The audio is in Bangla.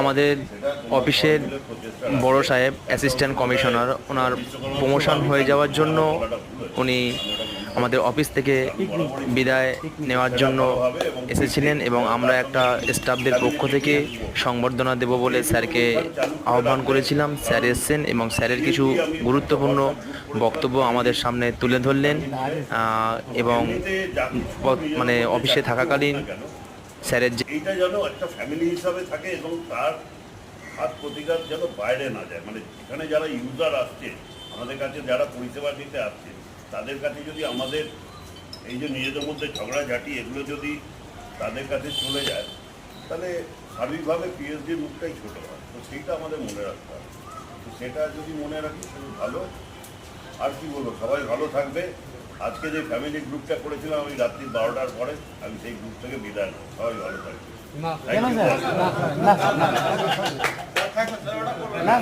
আমাদের অফিসের বড় সাহেব অ্যাসিস্ট্যান্ট কমিশনার ওনার প্রমোশন হয়ে যাওয়ার জন্য উনি আমাদের অফিস থেকে বিদায় নেওয়ার জন্য এসেছিলেন এবং আমরা একটা স্টাফদের পক্ষ থেকে সংবর্ধনা দেব বলে স্যারকে আহ্বান করেছিলাম। স্যার এসছেন এবং স্যারের কিছু গুরুত্বপূর্ণ বক্তব্য আমাদের সামনে তুলে ধরলেন। এবং মানে অফিসে থাকাকালীন স্যারের যে এইটা যেন একটা ফ্যামিলি হিসাবে থাকে এবং তার হাত প্রতিকার যেন বাইরে না যায়। মানে এখানে যারা ইউজার আসছে, আমাদের কাছে যারা পরিষেবা নিতে আসছে, তাদের কাছে যদি আমাদের এই যে নিজেদের মধ্যে ঝগড়াঝাটি এগুলো যদি তাদের কাছে চলে যায়, তাহলে সার্বিকভাবে পিএইচডির মুখটাই ছোট হয়। তো সেইটা আমাদের মনে রাখতে হবে। তো সেটা যদি মনে রাখি খুবই ভালো। আর কি বলব, সবাই ভালো থাকবে। আজকে যে ফ্যামিলি গ্রুপটা করেছিলাম আমি রাত্রি বারোটার পরে আমি সেই গ্রুপ থেকে বিদায় নেব সবাই ভালো থাকবে না না